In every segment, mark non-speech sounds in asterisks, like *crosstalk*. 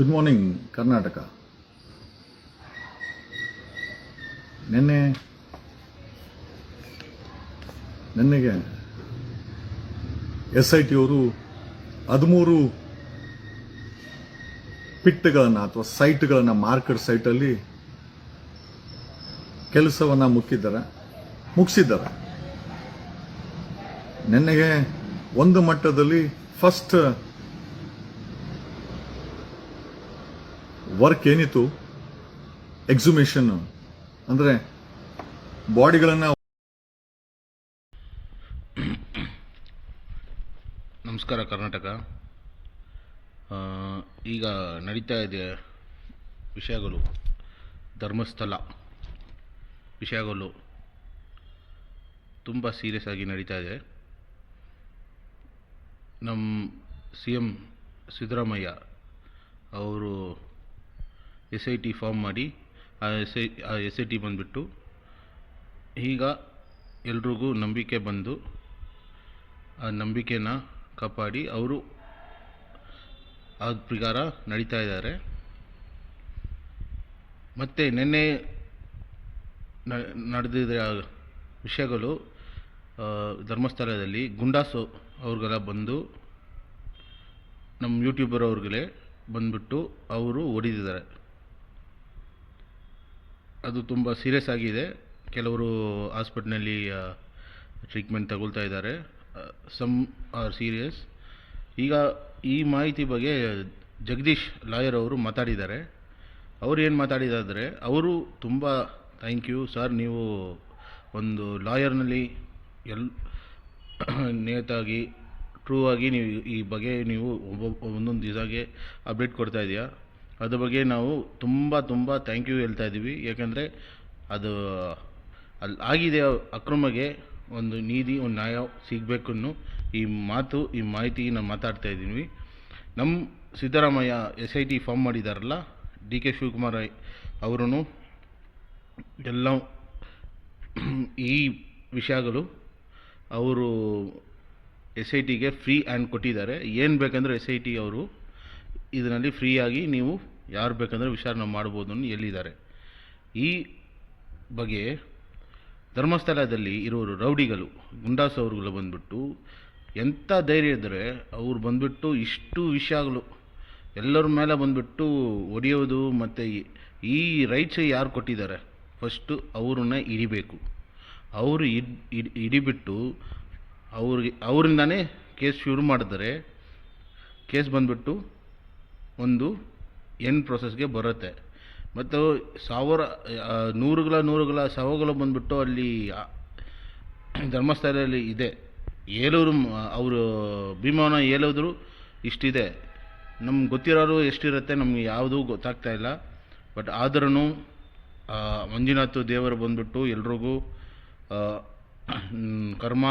Good morning Karnataka ನಿನ್ನೆ ನಿನ್ನೆಗೆ S I T ಅವರು ಹದಿಮೂರು ಪಿಟ್ಗಳನ್ನು ಅಥವಾ ಸೈಟ್ಗಳನ್ನು ಮಾರ್ಕೆಟ್ ಸೈಟಲ್ಲಿ ಕೆಲಸವನ್ನು ಮುಕ್ಕಿದ್ದಾರೆ, ಮುಗಿಸಿದ್ದಾರೆ. ನಿನ್ನೆಗೆ ಒಂದು ಮಟ್ಟದಲ್ಲಿ ಫಸ್ಟ್ ವರ್ಕ್ ಏನಿತ್ತು? ಎಕ್ಸುಮೇಷನ್ ಅಂದರೆ ಬಾಡಿಗಳನ್ನು ನಮಸ್ಕಾರ, ಕರ್ನಾಟಕ. ಈಗ ನಡೀತಾ ಇದೆ ವಿಷಯಗಳು. ಧರ್ಮಸ್ಥಳ ವಿಷಯಗಳು ತುಂಬ ಸೀರಿಯಸ್ ಆಗಿ ನಡೀತಾ ಇದೆ. ನಮ್ಮ ಸಿ ಎಂ ಸಿದ್ದರಾಮಯ್ಯ ಅವರು ಎಸ್ ಐ ಟಿ ಫಾರ್ಮ್ ಮಾಡಿ, ಆ ಎಸ್ ಐ ಆ ಎಸ್ ಐ ಟಿ ಬಂದುಬಿಟ್ಟು ಈಗ ಎಲ್ರಿಗೂ ನಂಬಿಕೆ ಬಂದು ಆ ನಂಬಿಕೆನ ಕಾಪಾಡಿ ಅವರು ಅದ ಪ್ರಕಾರ ನಡೀತಾ ಇದ್ದಾರೆ. ಮತ್ತು ನಿನ್ನೆ ನ- ನಡೆದಿದ್ದ ವಿಷಯಗಳು ಧರ್ಮಸ್ಥಳದಲ್ಲಿ ಗುಂಡಾಸು ಅವ್ರಿಗೆಲ್ಲ ಬಂದು ನಮ್ಮ ಯೂಟ್ಯೂಬರ್ ಅವ್ರಿಗೆ ಬಂದುಬಿಟ್ಟು ಅವರು ಹೊಡಿದಿದ್ದಾರೆ ಅದು ತುಂಬ ಸೀರಿಯಸ್ ಆಗಿದೆ. ಕೆಲವರು ಹಾಸ್ಪಿಟ್ಲ್ನಲ್ಲಿ ಟ್ರೀಟ್ಮೆಂಟ್ ತಗೊಳ್ತಾ ಇದ್ದಾರೆ. ಸಮ್ ಆರ್ ಸೀರಿಯಸ್ ಈಗ ಈ ಮಾಹಿತಿ ಬಗ್ಗೆ ಜಗದೀಶ್ ಲಾಯರ್ ಅವರು ಮಾತಾಡಿದ್ದಾರೆ. ಅವರು ಏನು ಮಾತಾಡಿದಾದರೆ, ಅವರು ತುಂಬ ಥ್ಯಾಂಕ್ ಯು ಸರ್ ನೀವು ಒಂದು ಲಾಯರ್ನಲ್ಲಿ ಎಲ್ *coughs* ನೇತಾಗಿ ಟ್ರೂ ಆಗಿ ನೀವು ಈ ಬಗ್ಗೆ ನೀವು ಒಬ್ಬೊಬ್ಬ ಒಂದೊಂದು ಇದಾಗೆ ಅಪ್ಡೇಟ್ ಕೊಡ್ತಾ ಇದೆಯಾ? ಅದ್ರ ಬಗ್ಗೆ ನಾವು ತುಂಬ ತುಂಬ ಥ್ಯಾಂಕ್ ಯು ಹೇಳ್ತಾ ಇದ್ದೀವಿ. ಯಾಕಂದರೆ ಅದು ಅಲ್ಲಿ ಆಗಿದೆ ಅಕ್ರಮಗೆ ಒಂದು ನೀತಿ, ಒಂದು ನ್ಯಾಯ ಸಿಗಬೇಕು ಈ ಮಾತು, ಈ ಮಾಹಿತಿ ನಾವು ಮಾತಾಡ್ತಾ ಇದ್ದೀವಿ. ನಮ್ಮ Siddaramaiah S I T form ಮಾಡಿದಾರಲ್ಲ, ಡಿ ಕೆ ಶಿವಕುಮಾರ್ ಅವರು ಎಲ್ಲ ಈ ವಿಷಯಗಳು ಅವರು ಎಸ್ ಐ ಟಿಗೆ ಫ್ರೀ ಹ್ಯಾಂಡ್ ಕೊಟ್ಟಿದ್ದಾರೆ. ಏನು ಬೇಕಂದರೆ ಎಸ್ ಐ ಟಿ ಅವರು ಇದರಲ್ಲಿ ಫ್ರೀಯಾಗಿ ನೀವು ಯಾರು ಬೇಕಂದರೆ ವಿಚಾರಣೆ ಮಾಡ್ಬೋದು ಅಂತ ಹೇಳಿದ್ದಾರೆ. ಈ ಬಗ್ಗೆ ಧರ್ಮಸ್ಥಳದಲ್ಲಿ ಇರೋರು ರೌಡಿಗಳು, ಗುಂಡಾಸ್ ಅವ್ರಿಗೆಲ್ಲ ಬಂದ್ಬಿಟ್ಟು ಎಂಥ ಧೈರ್ಯ ಇದ್ದರೆ ಅವ್ರು ಬಂದುಬಿಟ್ಟು ಇಷ್ಟು ವಿಷಯಗಳು ಎಲ್ಲರ ಮೇಲೆ ಬಂದ್ಬಿಟ್ಟು ಹೊಡೆಯೋದು ಮತ್ತು ಈ ರೈಟ್ಸ್ ಯಾರು ಕೊಟ್ಟಿದ್ದಾರೆ? ಫಸ್ಟು ಅವ್ರನ್ನ ಹಿಡಿಬೇಕು. ಅವರು ಇಡ್ ಹಿಡ್- ಹಿಡಿಬಿಟ್ಟು ಅವ್ರಿಗೆ, ಅವರಿಂದಾನೇ ಕೇಸ್ ಶುರು ಮಾಡಿದರೆ ಕೇಸ್ ಬಂದ್ಬಿಟ್ಟು ಒಂದು ಎನ್ ಪ್ರೊಸೆಸ್ಗೆ ಬರುತ್ತೆ. ಮತ್ತು ಸಾವಿರ ನೂರುಗಳ ನೂರುಗಳ ಶವಗಳು ಬಂದುಬಿಟ್ಟು ಅಲ್ಲಿ ಧರ್ಮಸ್ಥಳದಲ್ಲಿ ಇದೆ. ಏಲೂರು ಅವರು ಭೀಮವನ ಏಲೋದ್ರು ಇಷ್ಟಿದೆ. ನಮ್ಗೆ ಗೊತ್ತಿರೋರು ಎಷ್ಟಿರುತ್ತೆ ನಮಗೆ ಯಾವುದೂ ಗೊತ್ತಾಗ್ತಾ ಇಲ್ಲ. ಬಟ್ ಆದ್ರೂ ಮಂಜುನಾಥ ದೇವರು ಬಂದುಬಿಟ್ಟು ಎಲ್ರಿಗೂ ಕರ್ಮ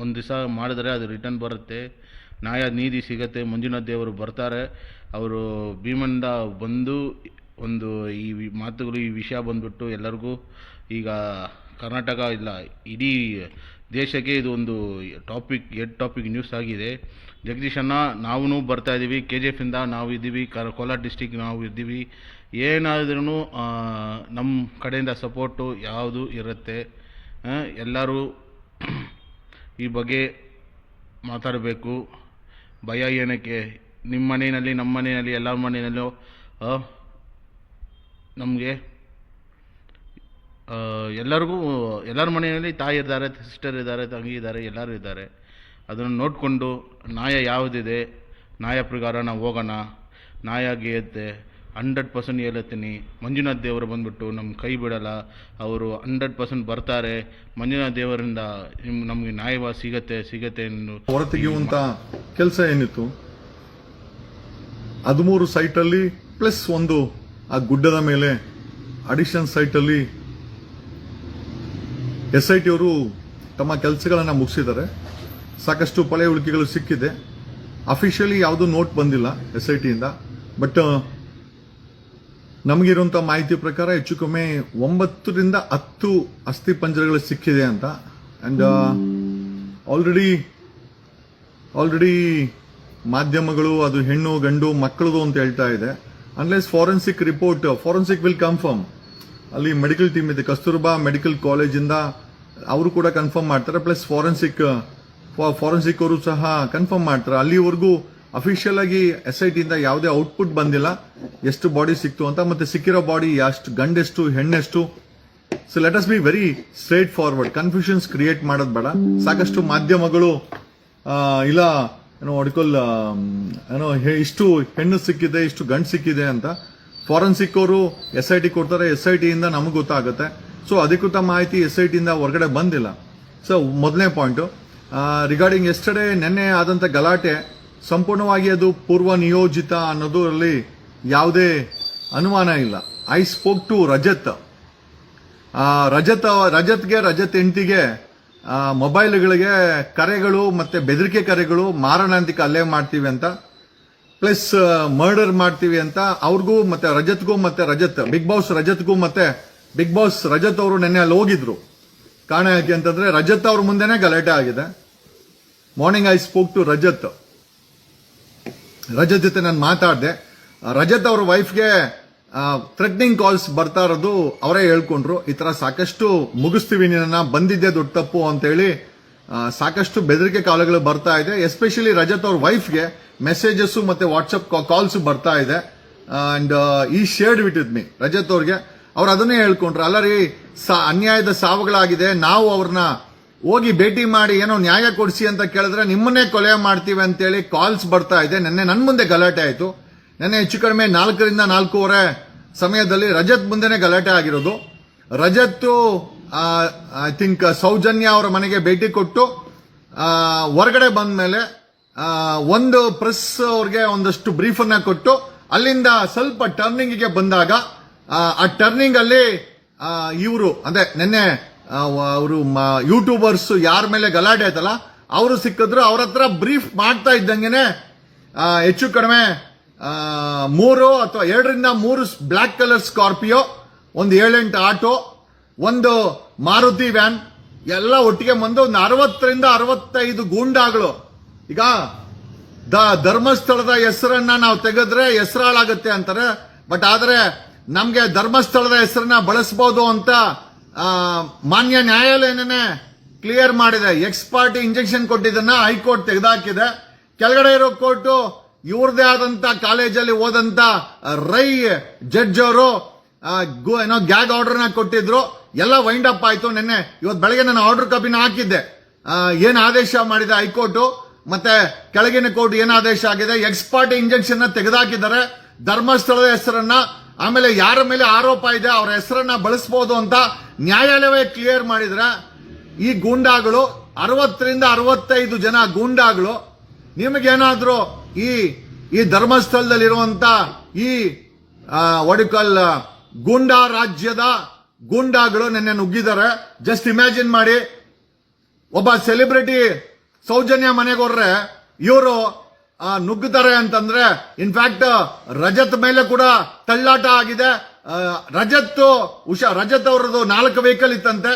ಒಂದು ದಿವಸ ಮಾಡಿದರೆ ಅದು ರಿಟರ್ನ್ ಬರುತ್ತೆ. ನ್ಯಾಯ ನೀತಿ ಸಿಗತ್ತೆ, ಮಂಜುನಾಥ್ ದೇವರು ಬರ್ತಾರೆ. ಅವರು ಭೀಮಂದ ಬಂದು ಒಂದು ಈ ಮಾತುಗಳು ಈ ವಿಷಯ ಬಂದ್ಬಿಟ್ಟು ಎಲ್ಲರಿಗೂ ಈಗ ಕರ್ನಾಟಕ ಇಲ್ಲ, ಇಡೀ ದೇಶಕ್ಕೆ ಇದು ಒಂದು ಟಾಪಿಕ್, ಎಡ್ ಟಾಪಿಕ್ ನ್ಯೂಸ್ ಆಗಿದೆ. ಜಗದೀಶ್ ಅಣ್ಣ ನಾವೂ ಬರ್ತಾ ಇದ್ದೀವಿ ಕೆ ಜಿ ಎಫಿಂದ ನಾವು ಇದ್ದೀವಿ. ಕ ಕೋಲಾರ ಡಿಸ್ಟಿಕ್ ನಾವು ಇದ್ದೀವಿ. ಏನಾದ್ರೂ ನಮ್ಮ ಕಡೆಯಿಂದ ಸಪೋರ್ಟು ಯಾವುದು ಇರುತ್ತೆ ಎಲ್ಲರೂ ಈ ಬಗ್ಗೆ ಮಾತಾಡಬೇಕು. ಭಯ ಏನಕ್ಕೆ? ನಿಮ್ಮ ಮನೆಯಲ್ಲಿ ನಮ್ಮ ಮನೆಯಲ್ಲಿ ಎಲ್ಲ ಮನೆಯಲ್ಲೂ ನಮಗೆ ಎಲ್ಲರಿಗೂ, ಎಲ್ಲರ ಮನೆಯಲ್ಲಿ ತಾಯಿ ಇದ್ದಾರೆ ಸಿಸ್ಟರ್ ಇದ್ದಾರೆ, ತಂಗಿ ಇದ್ದಾರೆ, ಎಲ್ಲರೂ ಇದ್ದಾರೆ. ಅದನ್ನು ನೋಡಿಕೊಂಡು, ನ್ಯಾಯ ಯಾವುದಿದೆ? ನ್ಯಾಯ ಪ್ರಕಾರ ನಾವು ಹೋಗೋಣ. ನ್ಯಾಯ ಗೆಯುತ್ತೆ ಹಂಡ್ರೆಡ್ ಪರ್ಸೆಂಟ್ ಹೇಳುತ್ತೀನಿ ಮಂಜುನಾಥ್ ದೇವರು ಬಂದ್ಬಿಟ್ಟು ನಮ್ಮ ಕೈ ಬಿಡಲ್ಲ. ಅವರು ಹಂಡ್ರೆಡ್ ಪರ್ಸೆಂಟ್ ಬರ್ತಾರೆ. ಮಂಜುನಾಥ್ ದೇವರಿಂದ ನಿಮ್, ನಮಗೆ ನ್ಯಾಯವ ಸಿಗತ್ತೆ ಸಿಗತ್ತೆ ಎಂದು ಹೊರತೆಗೆಯುವಂಥ ಕೆಲಸ ಏನಿತ್ತು? ಹದಿಮೂರು ಸೈಟಲ್ಲಿ ಪ್ಲಸ್ ಒಂದು ಆ ಗುಡ್ಡದ ಮೇಲೆ ಅಡಿಷನ್ ಸೈಟಲ್ಲಿ ಎಸ್ ಐ ಟಿ ಅವರು ತಮ್ಮ ಕೆಲಸಗಳನ್ನು ಮುಗಿಸಿದ್ದಾರೆ. ಸಾಕಷ್ಟು ಪಳೆಯ ಉಳಿಕೆಗಳು ಸಿಕ್ಕಿದೆ. ಅಫಿಷಿಯಲಿ ಯಾವುದೂ ನೋಟ್ ಬಂದಿಲ್ಲ ಎಸ್ ಐ ಟಿಯಿಂದ ಬಟ್ ನಮಗಿರುವಂಥ ಮಾಹಿತಿ ಪ್ರಕಾರ ಹೆಚ್ಚು ಕಮ್ಮಿ ಒಂಬತ್ತರಿಂದ ಹತ್ತು ಅಸ್ಥಿ ಪಂಜರಗಳು ಸಿಕ್ಕಿದೆ ಅಂತ. ಅಂಡ್ ಆಲ್ರೆಡಿ ಆಲ್ರೆಡಿ ಮಾಧ್ಯಮಗಳು, ಅದು ಹೆಣ್ಣು, ಗಂಡು, ಮಕ್ಕಳದು ಅಂತ ಹೇಳ್ತಾ ಇದೆ. Unless forensic report forensic will confirm ಅಲ್ಲಿ ಮೆಡಿಕಲ್ ಟೀಮ್ ಇದೆ. ಕಸ್ತೂರ್ಬಾ ಮೆಡಿಕಲ್ ಕಾಲೇಜಿಂದ ಅವರು ಕೂಡ ಕನ್ಫರ್ಮ್ ಮಾಡ್ತಾರೆ. ಪ್ಲಸ್ ಫಾರೆನ್ಸಿಕ್ ಫಾರೆನ್ಸಿಕ್ ಅವರು ಸಹ ಕನ್ಫರ್ಮ್ ಮಾಡ್ತಾರೆ. ಅಲ್ಲಿವರೆಗೂ ಅಫಿಷಿಯಲ್ ಆಗಿ ಎಸ್ ಐ ಟಿಯಿಂದ ಯಾವುದೇ ಔಟ್ಪುಟ್ ಬಂದಿಲ್ಲ. ಎಷ್ಟು ಬಾಡಿ ಸಿಕ್ತು ಅಂತ, ಮತ್ತೆ ಸಿಕ್ಕಿರೋ ಬಾಡಿ ಎಷ್ಟು, ಗಂಡೆಷ್ಟು, ಹೆಣ್ಣೆಷ್ಟು? So let us be very straightforward confusions create ಮಾಡೋದು ಬೇಡ. ಸಾಕಷ್ಟು ಮಾಧ್ಯಮಗಳು ಇಲ್ಲ, ಏನೋ ಒಡ್ಕೊಲ್ ಏನೋ ಇಷ್ಟು ಹೆಣ್ಣು ಸಿಕ್ಕಿದೆ, ಇಷ್ಟು ಗಂಡು ಸಿಕ್ಕಿದೆ ಅಂತ. ಫಾರೆನ್ಸಿಕ್ ಅವರು ಎಸ್ ಐ ಟಿ ಕೊಡ್ತಾರೆ ಎಸ್ ಐ ಟಿಯಿಂದ ನಮಗೆ ಗೊತ್ತಾಗುತ್ತೆ. ಸೊ ಅಧಿಕೃತ ಮಾಹಿತಿ ಎಸ್ ಐ ಟಿಯಿಂದ ಹೊರಗಡೆ ಬಂದಿಲ್ಲ. ಸೊ ಮೊದಲನೇ ಪಾಯಿಂಟು ರಿಗಾರ್ಡಿಂಗ್ ಎಸ್ಟರ್ಡೇ ನಿನ್ನೆ ಆದಂಥ ಗಲಾಟೆ ಸಂಪೂರ್ಣವಾಗಿ ಅದು ಪೂರ್ವ ನಿಯೋಜಿತ ಅನ್ನೋದರಲ್ಲಿ ಯಾವುದೇ ಅನುಮಾನ ಇಲ್ಲ. I spoke to Rajat. Rajat, ರಜತ್ಗೆ, Rajat ಹೆಂಡತಿಗೆ ಮೊಬೈಲ್ಗಳಿಗೆ ಕರೆಗಳು ಮತ್ತೆ ಬೆದರಿಕೆ ಕರೆಗಳು ಮಾರಣಾಂತಿಕ ಅಲ್ಲೇ ಮಾಡ್ತೀವಿ ಅಂತ, ಪ್ಲಸ್ ಮರ್ಡರ್ ಮಾಡ್ತೀವಿ ಅಂತ ಅವ್ರಿಗೂ ಮತ್ತೆ ರಜತ್ಗೂ ಮತ್ತೆ ರಜತ್, ಬಿಗ್ ಬಾಸ್ ರಜತ್ಗೂ ಮತ್ತೆ ಬಿಗ್ ಬಾಸ್ ರಜತ್ ಅವರು ನೆನ್ನೆ ಅಲ್ಲಿ ಹೋಗಿದ್ರು. ಕಾರಣ ಯಾಕೆ ಅಂತಂದ್ರೆ ರಜತ್ ಅವ್ರ ಮುಂದೆನೇ ಗಲಾಟೆ ಆಗಿದೆ. Morning I spoke to Rajat. Rajat ಜೊತೆ ನಾನು ಮಾತಾಡಿದೆ. ರಜತ್ ಅವ್ರ ವೈಫ್ಗೆ ಥ್ರೆಟ್ನಿಂಗ್ ಕಾಲ್ಸ್ ಬರ್ತಾ ಇರೋದು ಅವರೇ ಹೇಳ್ಕೊಂಡ್ರು. ಈ ತರ ಸಾಕಷ್ಟು ಮುಗಿಸ್ತೀವಿ ನಿನ್ನ ಬಂದಿದ್ದೆ ದೊಡ್ಡ ತಪ್ಪು ಅಂತೇಳಿ ಸಾಕಷ್ಟು ಬೆದರಿಕೆ ಕಾಲಗಳು ಬರ್ತಾ ಇದೆ. ಎಸ್ಪೆಷಲಿ ರಜತ್ ಅವ್ರ ವೈಫ್ಗೆ ಮೆಸೇಜಸ್ ಮತ್ತೆ ವಾಟ್ಸಪ್ ಕಾಲ್ಸ್ ಬರ್ತಾ ಇದೆ. ಅಂಡ್ ಈ ಶೇರ್ಡ್ ವಿಟ್ ಮೀ ರಜತ್ ಅವ್ರಿಗೆ. ಅವ್ರು ಅದನ್ನೇ ಹೇಳ್ಕೊಂಡ್ರು. ಅಲ್ಲ ರೀ ಅನ್ಯಾಯದ ಸಾವುಗಳಾಗಿದೆ. ನಾವು ಅವ್ರನ್ನ ಹೋಗಿ ಭೇಟಿ ಮಾಡಿ ಏನೋ ನ್ಯಾಯ ಕೊಡಿಸಿ ಅಂತ ಕೇಳಿದ್ರೆ ನಿಮ್ಮನ್ನೇ ಕೊಲೆ ಮಾಡ್ತೀವಿ ಅಂತೇಳಿ ಕಾಲ್ಸ್ ಬರ್ತಾ ಇದೆ. ನಿನ್ನೆ ನನ್ನ ಮುಂದೆ ಗಲಾಟೆ ಆಯಿತು. ನೆನ್ನೆ ಹೆಚ್ಚು ಕಡಿಮೆ ನಾಲ್ಕರಿಂದ ನಾಲ್ಕೂವರೆ ಸಮಯದಲ್ಲಿ ರಜತ್ ಮುಂದೆನೆ ಗಲಾಟೆ ಆಗಿರೋದು. ರಜತ್ತು ಐ ಥಿಂಕ್ ಸೌಜನ್ಯ ಅವರ ಮನೆಗೆ ಭೇಟಿ ಕೊಟ್ಟು ಹೊರಗಡೆ ಬಂದ ಮೇಲೆ ಒಂದು ಪ್ರೆಸ್ ಅವ್ರಿಗೆ ಒಂದಷ್ಟು ಬ್ರೀಫ್ ಅನ್ನ ಕೊಟ್ಟು, ಅಲ್ಲಿಂದ ಸ್ವಲ್ಪ ಟರ್ನಿಂಗಿಗೆ ಬಂದಾಗ, ಆ ಟರ್ನಿಂಗ್ ಅಲ್ಲಿ ಇವರು, ಅಂದ್ರೆ ನಿನ್ನೆ ಅವರು ಯೂಟ್ಯೂಬರ್ಸ್ ಯಾರ ಮೇಲೆ ಗಲಾಟೆ ಆಯ್ತಲ್ಲ, ಅವರು ಸಿಕ್ಕಿದ್ರು ಅವ್ರ ಹತ್ರ ಬ್ರೀಫ್ ಮಾಡ್ತಾ ಇದ್ದಂಗೆನೆ ಹೆಚ್ಚು ಕಡಿಮೆ ಮೂರು ಅಥವಾ ಎರಡರಿಂದ ಮೂರು ಬ್ಲ್ಯಾಕ್ ಕಲರ್ ಸ್ಕಾರ್ಪಿಯೋ ಒಂದು ಏಳೆಂಟು ಆಟೋ ಒಂದು ಮಾರುತಿ ವ್ಯಾನ್ ಎಲ್ಲ ಒಟ್ಟಿಗೆ ಬಂದು ಒಂದು ಅರವತ್ತರಿಂದ ಅರವತ್ತೈದು ಗೂಂಡಾಗಳು. ಈಗ ದ ಧರ್ಮಸ್ಥಳದ ಹೆಸರನ್ನ ನಾವು ತೆಗೆದ್ರೆ ಹೆಸರಾಳಾಗುತ್ತೆ ಅಂತಾರೆ, ಬಟ್ ಆದ್ರೆ ನಮಗೆ ಧರ್ಮಸ್ಥಳದ ಹೆಸರನ್ನ ಬಳಸಬಹುದು ಅಂತ ಮಾನ್ಯ ನ್ಯಾಯಾಲಯನೇ ಕ್ಲಿಯರ್ ಮಾಡಿದೆ. ಎಕ್ಸ್ ಪಾರ್ಟಿ ಇಂಜೆಕ್ಷನ್ ಕೊಟ್ಟಿದ್ದನ್ನ ಹೈಕೋರ್ಟ್ ತೆಗೆದಾಕಿದೆ. ಕೆಳಗಡೆ ಇರೋ ಕೋರ್ಟು ಇವ್ರದೇ ಆದಂತ ಕಾಲೇಜಲ್ಲಿ ಓದಂತ ರೈ ಜಡ್ಜ್ ಅವರು ಏನೋ ಗ್ಯಾಗ್ ಆರ್ಡರ್ನ ಕೊಟ್ಟಿದ್ರು. ಎಲ್ಲ ವೈಂಡ್ ಅಪ್ ಆಯ್ತು ನಿನ್ನೆ. ಇವತ್ತು ಬೆಳಗ್ಗೆ ನಾನು ಆರ್ಡರ್ ಕಾಪಿನ ಹಾಕಿದ್ದೆ. ಏನು ಆದೇಶ ಮಾಡಿದೆ ಹೈಕೋರ್ಟ್, ಮತ್ತೆ ಕೆಳಗಿನ ಕೋರ್ಟ್ ಏನು ಆದೇಶ ಆಗಿದೆ ಎಕ್ಸ್ ಪಾರ್ಟಿ ಇಂಜೆಕ್ಷನ್ ತೆಗೆದಾಕಿದ್ದಾರೆ. ಧರ್ಮಸ್ಥಳದ ಹೆಸರನ್ನ, ಆಮೇಲೆ ಯಾರ ಮೇಲೆ ಆರೋಪ ಇದೆ, ಅವರ ಹೆಸರನ್ನ ಬಳಸಬಹುದು ಅಂತ ನ್ಯಾಯಾಲಯವೇ ಕ್ಲಿಯರ್ ಮಾಡಿದ್ರ, ಈ ಗೂಂಡಾಗಳು, ಅರವತ್ತರಿಂದ ಅರವತ್ತೈದು ಜನ ಗೂಂಡಾಗಳು, ನಿಮಗೇನಾದರೂ ಈ ಈ ಧರ್ಮಸ್ಥಳದಲ್ಲಿರುವಂತ ಈ ಒಡಿಕಲ್ ಗೂಂಡಾ ರಾಜ್ಯದ ಗೂಂಡಾಗಳು ನಿನ್ನೆ ನುಗ್ಗಿದ್ದಾರೆ. ಜಸ್ಟ್ ಇಮ್ಯಾಜಿನ್ ಮಾಡಿ, ಒಬ್ಬ ಸೆಲೆಬ್ರಿಟಿ ಸೌಜನ್ಯ ಮನೆಗೆ ಹೋದ್ರೆ ಇವರು ನುಗ್ಗುತ್ತಾರೆ ಅಂತಂದ್ರೆ ಇನ್ಫ್ಯಾಕ್ಟ್ ರಜತ್ ಮೇಲೆ ಕೂಡ ತಳ್ಳಾಟ ಆಗಿದೆ. ರಜತ್ ಉಷಾ, ರಜತ್ ಅವರದು ನಾಲ್ಕು ವೆಹಿಕಲ್ ಇತ್ತಂತೆ.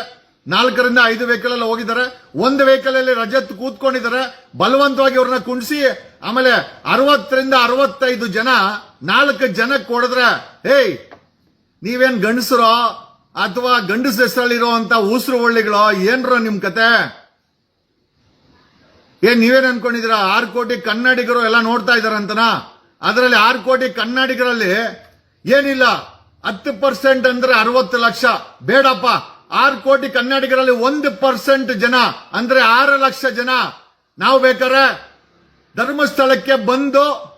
ನಾಲ್ಕರಿಂದ ಐದು ವೆಹಿಕಲ್ ಎಲ್ಲ ಹೋಗಿದ್ದಾರೆ. ಒಂದು ವೆಹಿಕಲ್ ಅಲ್ಲಿ ರಜತ್ ಕೂತ್ಕೊಂಡಿದ್ದಾರೆ. ಬಲವಂತವಾಗಿ ಅವ್ರನ್ನ ಕುಣಿಸಿ ಆಮೇಲೆ ಅರವತ್ತರಿಂದ ಅರವತ್ತೈದು ಜನ, ನಾಲ್ಕು ಜನಕ್ಕೆ ಕೊಡಿದ್ರೆ ಹೇಯ್, ನೀವೇನ್ ಗಂಡಸರೋ? ಅಥವಾ ಗಂಡಸ ಹೆಸರಲ್ಲಿರುವಂತ ಉಸಿರು ಒಳ್ಳಿಗಳೋ ಏನ್ರೋ ನಿಮ್ ಕತೆ? ಏನ್ ನೀವೇನ್ ಅನ್ಕೊಂಡಿದೀರಾ ಆರು ಕೋಟಿ ಕನ್ನಡಿಗರು ಎಲ್ಲ ನೋಡ್ತಾ ಇದಾರಂತನಾ ಅದರಲ್ಲಿ ಆರು ಕೋಟಿ ಕನ್ನಡಿಗರಲ್ಲಿ ಏನಿಲ್ಲ. ಹತ್ತು ಪರ್ಸೆಂಟ್ ಅಂದ್ರೆ ಅರವತ್ತು ಲಕ್ಷ. ಬೇಡಪ್ಪ. ಆರು ಕೋಟಿ ಕನ್ನಡಿಗರಲ್ಲಿ ಒಂದು ಪರ್ಸೆಂಟ್ ಜನ, ಅಂದ್ರೆ ಆರು ಲಕ್ಷ ಜನ. ನಾವು ಬೇಕಾರೆ ಧರ್ಮಸ್ಥಳಕ್ಕೆ ಬಂದು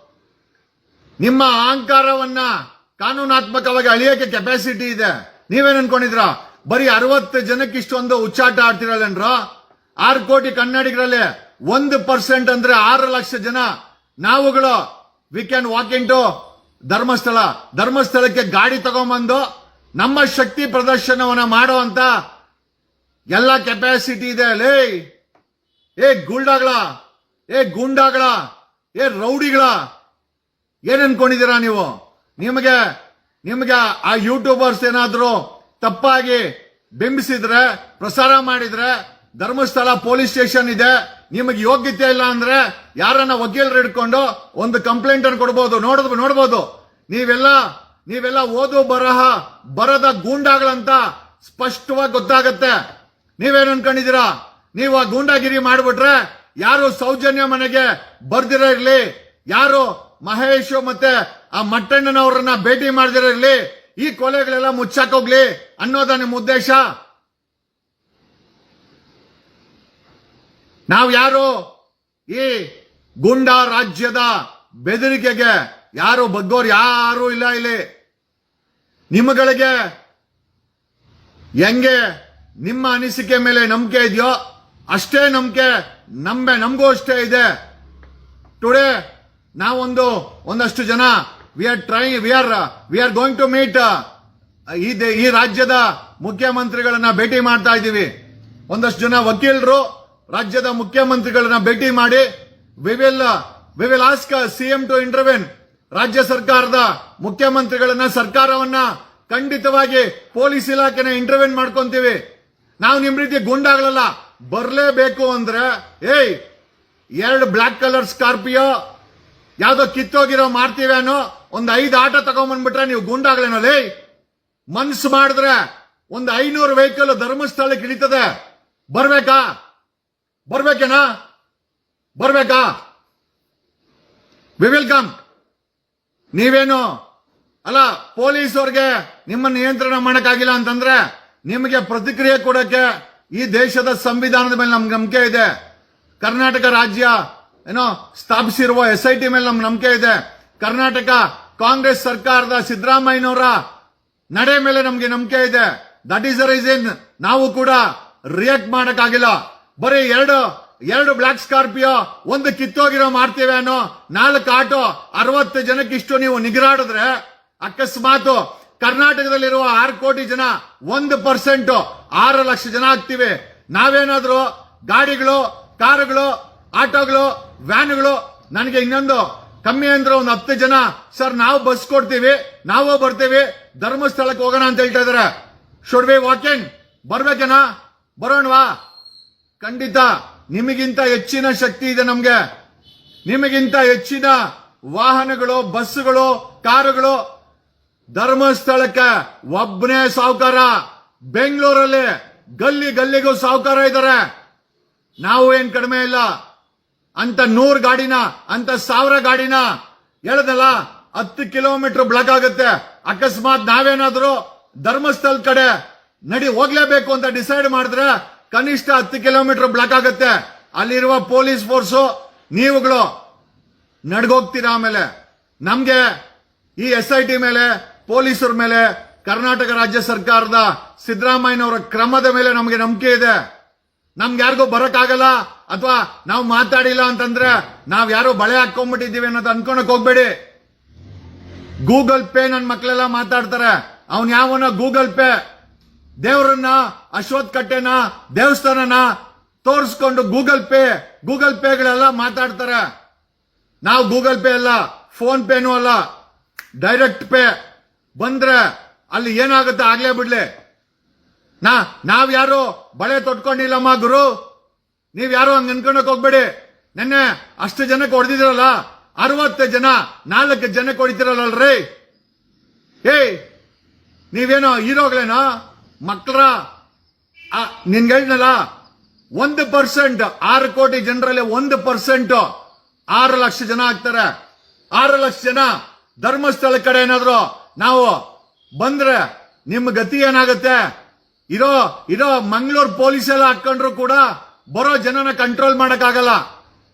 ನಿಮ್ಮ ಅಹಂಕಾರವನ್ನ ಕಾನೂನಾತ್ಮಕವಾಗಿ ಅಳಿಯೋಕೆ ಕೆಪಾಸಿಟಿ ಇದೆ. ನೀವೇನ್ ಅನ್ಕೊಂಡಿದ್ರ? ಬರೀ ಅರವತ್ತು ಜನಕ್ಕೆ ಇಷ್ಟೊಂದು ಉಚ್ಚಾಟ ಆಡ್ತಿರಲ್ಲೇನ್ರ ಆರು ಕೋಟಿ ಕನ್ನಡಿಗರಲ್ಲಿ ಒಂದು ಪರ್ಸೆಂಟ್ ಅಂದ್ರೆ ಆರು ಲಕ್ಷ ಜನ. ನಾವುಗಳು we can walk into Dharmasthala, ಧರ್ಮಸ್ಥಳಕ್ಕೆ ಗಾಡಿ ತಗೊಂಬಂದು ನಮ್ಮ ಶಕ್ತಿ ಪ್ರದರ್ಶನವನ್ನ ಮಾಡುವಂತ ಎಲ್ಲ ಕೆಪಾಸಿಟಿ ಇದೆ. ಲೇ, ಏ ಗುಂಡಾಗಳ ಏ ಗುಂಡಾಗಳ ಏ ರೌಡಿಗಳ ಏನ್ ಅನ್ಕೊಂಡಿದ್ದೀರಾ ನೀವು? ನಿಮಗೆ ನಿಮಗೆ ಆ ಯೂಟ್ಯೂಬರ್ಸ್ ಏನಾದರೂ ತಪ್ಪಾಗಿ ಬಿಂಬಿಸಿದ್ರೆ, ಪ್ರಸಾರ ಮಾಡಿದ್ರೆ ಧರ್ಮಸ್ಥಳ ಪೊಲೀಸ್ ಸ್ಟೇಷನ್ ಇದೆ. ನಿಮಗೆ ಯೋಗ್ಯತೆ ಇಲ್ಲ ಅಂದ್ರೆ ಯಾರನ್ನ ವಕೀಲರು ಹಿಡ್ಕೊಂಡು ಒಂದು ಕಂಪ್ಲೇಂಟ್ ಅನ್ನು ಕೊಡ್ಬೋದು ನೋಡಿದ್ರು ನೋಡ್ಬೋದು. ನೀವೆಲ್ಲ ನೀವೆಲ್ಲ ಓದು ಬರಹ, ಬರದ ಗೂಂಡಾಗಳಂತ ಸ್ಪಷ್ಟವಾಗಿ ಗೊತ್ತಾಗತ್ತೆ. ನೀವೇನ್ ಅನ್ಕೊಂಡಿದೀರಾ ನೀವು ಆ ಗೂಂಡಾಗಿರಿ ಮಾಡ್ಬಿಟ್ರೆ ಯಾರು ಸೌಜನ್ಯ ಮನೆಗೆ ಬರ್ದಿರ ಇರ್ಲಿ, ಯಾರು ಮಹೇಶ್ ಮತ್ತೆ ಆ ಮಟ್ಟಣ್ಣನವರನ್ನ ಭೇಟಿ ಮಾಡ್ದಿರ ಇರ್ಲಿ, ಈ ಕೊಲೆಗಳೆಲ್ಲ ಮುಚ್ಚಾಕೋಗ್ಲಿ ಅನ್ನೋದ ನಿಮ್ಮ ಉದ್ದೇಶ? ನಾವು ಯಾರು? ಈ ಗುಂಡಾ ರಾಜ್ಯದ ಬೆದರಿಕೆಗೆ ಯಾರು ಬಗ್ಗೋರು ಯಾರು ಇಲ್ಲ ಇಲ್ಲಿ. ನಿಮ್ಮಗಳಿಗೆ ಹೆಂಗೆ ನಿಮ್ಮ ಅನಿಸಿಕೆ ಮೇಲೆ ನಂಬಿಕೆ ಇದೆಯೋ ಅಷ್ಟೇ ನಂಬಿಕೆ ನಂಬೆ ನಮಗೂ ಅಷ್ಟೇ ಇದೆ. ಟುಡೇ ನಾವೊಂದು, ಒಂದಷ್ಟು ಜನ we are try we are we are going to meet ಈ ರಾಜ್ಯದ ಮುಖ್ಯಮಂತ್ರಿಗಳನ್ನ ಭೇಟಿ ಮಾಡ್ತಾ ಇದ್ದೀವಿ. ಒಂದಷ್ಟು ಜನ ವಕೀಲರು ರಾಜ್ಯದ ಮುಖ್ಯಮಂತ್ರಿಗಳನ್ನ ಭೇಟಿ ಮಾಡಿ we will we will ask CM to intervene ರಾಜ್ಯ ಸರ್ಕಾರದ ಮುಖ್ಯಮಂತ್ರಿಗಳನ್ನ ಸರ್ಕಾರವನ್ನ ಖಂಡಿತವಾಗಿ ಪೊಲೀಸ್ ಇಲಾಖೆನ ಇಂಟರ್ವೆನ್ ಮಾಡ್ಕೊಂತೀವಿ. ನಾವು ನಿಮ್ ರೀತಿ ಗುಂಡಾಗಳಲ್ಲ ಬರಲೇಬೇಕು ಅಂದ್ರೆ, ಏಯ್, ಎರಡು ಬ್ಲಾಕ್ ಕಲರ್ ಸ್ಕಾರ್ಪಿಯೋ ಯಾವ್ದೋ ಕಿತ್ತೋಗಿರೋ ಮಾರ್ತೀವಿ ಅನ್ನೋ ಒಂದು ಐದು ಆಟೋ ತಗೊಂಡ್ಬಂದ್ಬಿಟ್ರೆ ನೀವು ಗುಂಡಾಗಳೇನೋ ಲೇ ಮನ್ಸು ಮಾಡಿದ್ರೆ ಒಂದು ಐನೂರು ವೆಹಿಕಲ್ ಧರ್ಮಸ್ಥಳಕ್ಕೆ ಇಳಿತದೆ. ಬರ್ಬೇಕಾ? ಬರ್ಬೇಕೇನಾ? ಬರ್ಬೇಕಾ? ವಿ ವಿಲ್ ಕಮ್ ನೀವೇನು? ಅಲ್ಲ ಪೊಲೀಸ್ ಅವ್ರಿಗೆ ನಿಮ್ಮನ್ನ ನಿಯಂತ್ರಣ ಮಾಡೋಕ್ಕಾಗಿಲ್ಲ ಅಂತಂದ್ರೆ ನಿಮಗೆ ಪ್ರತಿಕ್ರಿಯೆ ಕೊಡಕ್ಕೆ ಈ ದೇಶದ ಸಂವಿಧಾನದ ಮೇಲೆ ನಮ್ಗೆ ನಂಬಿಕೆ ಇದೆ. ಕರ್ನಾಟಕ ರಾಜ್ಯ ಏನೋ ಸ್ಥಾಪಿಸಿರುವ ಎಸ್ ಐ ಟಿ ಮೇಲೆ ನಮ್ಗೆ ನಂಬಿಕೆ ಇದೆ. ಕರ್ನಾಟಕ ಕಾಂಗ್ರೆಸ್ ಸರ್ಕಾರದ ಸಿದ್ದರಾಮಯ್ಯನವರ ನಡೆ ಮೇಲೆ ನಮಗೆ ನಂಬಿಕೆ ಇದೆ. ದಟ್ ಈಸ್ ದ ರೀಸನ್ ನಾವು ಕೂಡ ರಿಯಾಕ್ಟ್ ಮಾಡಕ್ಕಾಗಿಲ್ಲ. ಬರೀ ಎರಡು ಎರಡು ಬ್ಲಾಕ್ ಸ್ಕಾರ್ಪಿಯೋ, ಒಂದು ಕಿತ್ತೋಗಿರೋ ಮಾಡ್ತೇವೆ ಅನ್ನೋ ನಾಲ್ಕು ಆಟೋ ಅರವತ್ತು ಜನಕ್ಕಿಷ್ಟು ನೀವು ನಿಗರಾಡಿದ್ರೆ, ಅಕಸ್ಮಾತ್ ಕರ್ನಾಟಕದಲ್ಲಿರುವ ಆರು ಕೋಟಿ ಜನ ಒಂದು ಪರ್ಸೆಂಟ್ ಆರು ಲಕ್ಷ ಜನ ಆಗ್ತಿವಿ. ನಾವೇನಾದ್ರೂ ಗಾಡಿಗಳು, ಕಾರುಗಳು, ಆಟೋಗಳು, ವ್ಯಾನ್ಗಳು, ನನಗೆ ಇನ್ನೊಂದು ಕಮ್ಮಿ ಅಂದ್ರೆ ಒಂದು ಹತ್ತು ಜನ, ಸರ್, ನಾವು ಬಸ್ ಕೊಡ್ತೀವಿ, ನಾವು ಬರ್ತೀವಿ, ಧರ್ಮಸ್ಥಳಕ್ಕೆ ಹೋಗೋಣ ಅಂತ ಹೇಳ್ತಾ ಇದಾರೆ. ಶುಡ್ ವಿ ವಾಕಿಂಗ್ ಬರ್ಬೇಕೇನಾ? ಬರೋಣವಾ? ಖಂಡಿತ ನಿಮಗಿಂತ ಹೆಚ್ಚಿನ ಶಕ್ತಿ ಇದೆ ನಮ್ಗೆ. ನಿಮಗಿಂತ ಹೆಚ್ಚಿನ ವಾಹನಗಳು, ಬಸ್ಸುಗಳು, ಕಾರುಗಳು, ಧರ್ಮಸ್ಥಳಕ್ಕೆ ಒಬ್ಬನೇ ಸಾವುಕಾರ. ಬೆಂಗಳೂರಲ್ಲಿ ಗಲ್ಲಿ ಗಲ್ಲಿಗೂ ಸಾವುಕಾರ ಇದ್ದಾರೆ. ನಾವು ಏನ್ ಕಡಿಮೆ ಇಲ್ಲ. ಅಂತ ನೂರ್ ಗಾಡಿನ, ಅಂತ ಸಾವಿರ ಗಾಡಿನ, ಹೇಳದಲ್ಲ, ಹತ್ತು ಕಿಲೋಮೀಟರ್ ಬ್ಲಾಕ್ ಆಗುತ್ತೆ. ಅಕಸ್ಮಾತ್ ನಾವೇನಾದರೂ ಧರ್ಮಸ್ಥಳ ಕಡೆ ನಡಿ ಹೋಗ್ಲೇಬೇಕು ಅಂತ ಡಿಸೈಡ್ ಮಾಡಿದ್ರೆ ಕನಿಷ್ಠ ಹತ್ತು ಕಿಲೋಮೀಟರ್ ಬ್ಲಾಕ್ ಆಗುತ್ತೆ. ಅಲ್ಲಿರುವ ಪೊಲೀಸ್ ಫೋರ್ಸು, ನೀವುಗಳು ನಡ್ಗೋಗ್ತೀರಾ ಆಮೇಲೆ? ನಮ್ಗೆ ಈ ಎಸ್ ಐ ಟಿ ಮೇಲೆ, ಪೊಲೀಸರ ಮೇಲೆ, ಕರ್ನಾಟಕ ರಾಜ್ಯ ಸರ್ಕಾರದ ಸಿದ್ದರಾಮಯ್ಯನವರ ಕ್ರಮದ ಮೇಲೆ ನಮಗೆ ನಂಬಿಕೆ ಇದೆ. ನಮ್ಗೆ ಯಾರಿಗೂ ಬರೋಕ್ಕಾಗಲ್ಲ ಅಥವಾ ನಾವು ಮಾತಾಡಿಲ್ಲ ಅಂತಂದ್ರೆ ನಾವು ಯಾರೋ ಬಳೆ ಹಾಕೊಂಡ್ಬಿಟ್ಟಿದೀವಿ ಅನ್ನೋದು ಅನ್ಕೊಳಕ್ ಹೋಗ್ಬೇಡಿ. ಗೂಗಲ್ ಪೇ ನನ್ನ ಮಕ್ಕಳೆಲ್ಲ ಮಾತಾಡ್ತಾರೆ. ಅವನ್ ಯಾವನ ಗೂಗಲ್ ಪೇ ದೇವರನ್ನ ಅಶ್ವತ್ ಕಟ್ಟೆನ, ದೇವಸ್ಥಾನನ ತೋರಿಸ್ಕೊಂಡು ಗೂಗಲ್ ಪೇ, ಗೂಗಲ್ ಪೇಗಳೆಲ್ಲ ಮಾತಾಡ್ತಾರೆ. ನಾವು ಗೂಗಲ್ ಪೇ ಅಲ್ಲ, ಫೋನ್ ಪೇನೂ ಅಲ್ಲ, ಡೈರೆಕ್ಟ್ ಪೇ. ಬಂದ್ರೆ ಅಲ್ಲಿ ಏನಾಗುತ್ತೆ ಆಗ್ಲೇ ಬಿಡ್ಲಿ. ನಾ, ನಾವ್ ಯಾರು ಬಳೆ ತೊಟ್ಕೊಂಡಿಲ್ಲಮ್ಮ ಗುರು? ನೀವ್ ಯಾರು ಹಂಗ ಅನ್ಕೊಂಡಕ್ ಹೋಗ್ಬೇಡಿ. ನೆನ್ನೆ ಅಷ್ಟು ಜನಕ್ಕೆ ಹೊಡೆದಿದ್ರಲ್ಲ, ಅರವತ್ತು ಜನ, ನಾಲ್ಕು ಜನಕ್ಕೆ ಹೊಡಿತಿರಲ್ಲ ಏಯ್, ನೀವೇನೋ ಹೀರೋಗಳೇನೋ? ಮಕ್ಕಳ ನಿನ್ಗೆ ಹೇಳಿದ್ನಲ್ಲ ಒಂದು ಪರ್ಸೆಂಟ್ ಆರು ಕೋಟಿ ಜನರಲ್ಲಿ ಒಂದು ಪರ್ಸೆಂಟ್ ಆರು ಲಕ್ಷ ಜನ ಆಗ್ತಾರೆ. ಆರು ಲಕ್ಷ ಜನ ಧರ್ಮಸ್ಥಳ ಕಡೆ ಏನಾದ್ರು ನಾವು ಬಂದ್ರೆ ನಿಮ್ಮ ಗತಿ ಏನಾಗುತ್ತೆ? ಇರೋ ಇರೋ ಮಂಗಳೂರು ಪೊಲೀಸ್ ಎಲ್ಲ ಹಾಕೊಂಡ್ರು ಕೂಡ ಬರೋ ಜನನ ಕಂಟ್ರೋಲ್ ಮಾಡಕ್ಕಾಗಲ್ಲ.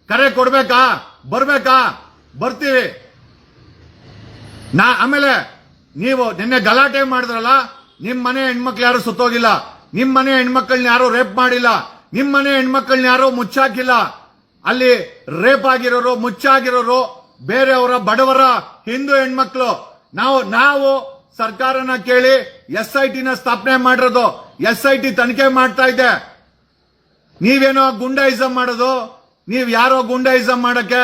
ಕರೆ ಕೊಡ್ಬೇಕಾ? ಬರ್ಬೇಕಾ? ಬರ್ತೀವಿ. ನಾ, ಆಮೇಲೆ ನೀವು ನಿನ್ನೆ ಗಲಾಟೆ ಮಾಡಿದ್ರಲ್ಲ ನಿಮ್ ಮನೆ ಹೆಣ್ಮಕ್ಳು ಯಾರು ಸುತ್ತೋಗಿಲ್ಲ. ನಿಮ್ ಮನೆ ಹೆಣ್ಮಕ್ಳನ್ನ ಯಾರು ರೇಪ್ ಮಾಡಿಲ್ಲ. ನಿಮ್ ಮನೆ ಹೆಣ್ಮಕ್ಳನ್ನ ಯಾರು ಮುಚ್ಚಾಕಿಲ್ಲ. ಅಲ್ಲಿ ರೇಪ್ ಆಗಿರೋರು, ಮುಚ್ಚಾಗಿರೋರು ಬೇರೆಯವರ ಬಡವರ ಹಿಂದೂ ಹೆಣ್ಮಕ್ಳು. ನಾವು ನಾವು ಸರ್ಕಾರನ ಕೇಳಿ ಎಸ್ ಐ ಟಿನ ಸ್ಥಾಪನೆ ಮಾಡಿರೋದು, ಎಸ್ ಐ ಟಿ ತನಿಖೆ ಮಾಡ್ತಾ ಇದೆ. ನೀವೇನೋ ಗುಂಡಾಯಿಸಂ ಮಾಡೋದು, ನೀವ್ ಯಾರೋ ಗುಂಡಾಯಿಸಂ ಮಾಡಕ್ಕೆ?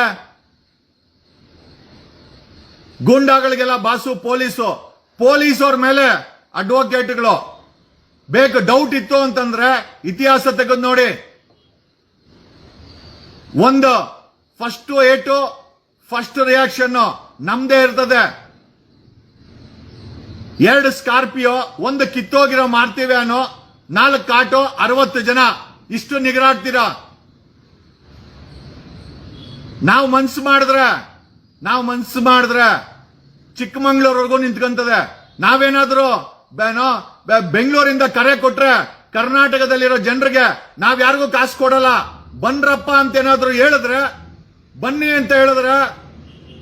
ಗುಂಡಾಗಳಿಗೆಲ್ಲ ಬಾಸು, ಪೊಲೀಸು. ಪೊಲೀಸ್ ಅವ್ರ ಮೇಲೆ ಅಡ್ವೊಕೇಟ್ಗಳು ಬೇಕು ಡೌಟ್ ಇತ್ತು ಅಂತಂದ್ರೆ ಇತಿಹಾಸ ತೆಗೆದು ನೋಡಿ. ಒಂದು ಫಸ್ಟ್ ಏಟು ಫಸ್ಟ್ ರಿಯಾಕ್ಷನ್ ನಮ್ದೇ ಇರ್ತದೆ. ಎರಡು ಸ್ಕಾರ್ಪಿಯೋ ಒಂದು ಕಿತ್ತೋಗಿರೋ ಮಾರ್ತೀವಿ ಅನ್ನೋ ನಾಲ್ಕು ಕಾಟೋ, ಅರವತ್ತು ಜನ. ಇಷ್ಟು ನಿಗರಾಡ್ತೀರ? ನಾವು ಮನ್ಸು ಮಾಡಿದ್ರೆ, ನಾವು ಮನ್ಸು ಮಾಡಿದ್ರೆ ಚಿಕ್ಕಮಂಗ್ಳೂರ್ವರೆಗೂ ನಿಂತ್ಕೊಂತದೆ. ನಾವೇನಾದ್ರೂ ಬೆಂಗಳೂರಿಂದ ಕರೆ ಕೊಟ್ರೆ ಕರ್ನಾಟಕದಲ್ಲಿರೋ ಜನರಿಗೆ ನಾವ್ ಯಾರಿಗೂ ಕಾಸು ಕೊಡಲ್ಲ. ಬನ್ರಪ್ಪ ಅಂತ ಏನಾದ್ರು ಹೇಳಿದ್ರೆ, ಬನ್ನಿ ಅಂತ ಹೇಳಿದ್ರೆ